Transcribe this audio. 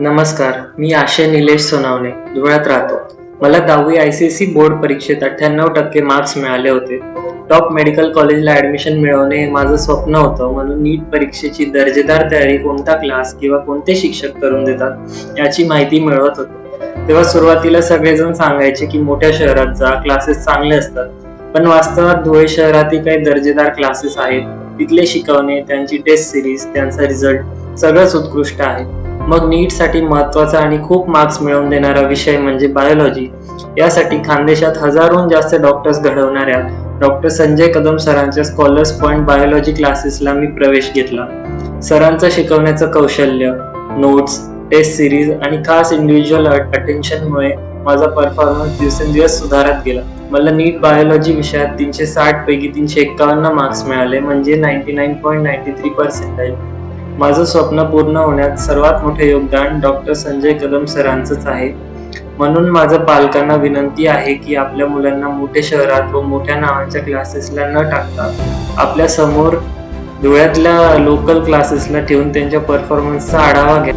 नमस्कार मी आशय निलेश सोनावणे धुळ्यात राहतो. मला दहावी आय सी सी बोर्ड परीक्षेत अठ्ठ्याण्णव टक्के मार्क्स मिळाले होते. टॉप मेडिकल कॉलेजला ऍडमिशन मिळवणे हे माझं स्वप्न होतं म्हणून नीट परीक्षेची दर्जेदार तयारी कोणता क्लास किंवा कोणते शिक्षक करून देतात याची माहिती मिळवत होतो. तेव्हा सुरुवातीला सगळेजण सांगायचे की मोठ्या शहरात जा क्लासेस चांगले असतात. पण वास्तवात धुळे शहरातील काही दर्जेदार क्लासेस आहेत. तिथले शिकवणे त्यांची टेस्ट सिरीज त्यांचा रिझल्ट सगळंच उत्कृष्ट आहे. मग नीटसाठी आणि खूप मार्क्स मिळवून देणारा विषय म्हणजे बायोलॉजी यासाठी खानदेशात हजारोहून जास्त डॉक्टर्स घडवणाऱ्या डॉक्टर संजय कदम सरांच्या स्कॉलर्स पॉइंट बायोलॉजी क्लासेसला मी प्रवेश घेतला. सरांचं शिकवण्याचं कौशल्य नोट्स टेस्ट सिरीज आणि खास इंडिव्हिज्युअल अटेन्शनमुळे माझा परफॉर्मन्स दिवसेंदिवस सुधारत गेला. मला नीट बायोलॉजी विषयात तीनशे साठ पैकी तीनशे एक्कावन्न मार्क्स मिळाले म्हणजे ninety nine point ninety three percentile माझं स्वप्न पूर्ण होण्यात सर्वात मोठे योगदान डॉक्टर संजय कदम सरांचंच आहे. म्हणून माझं पालकांना विनंती आहे की आपल्या मुलांना मोठ्या शहरात व मोठ्या नावांच्या क्लासेसला न टाकता आपल्यासमोर धुळ्यातल्या लोकल क्लासेसला ठेवून त्यांच्या परफॉर्मन्सचा आढावा घ्या.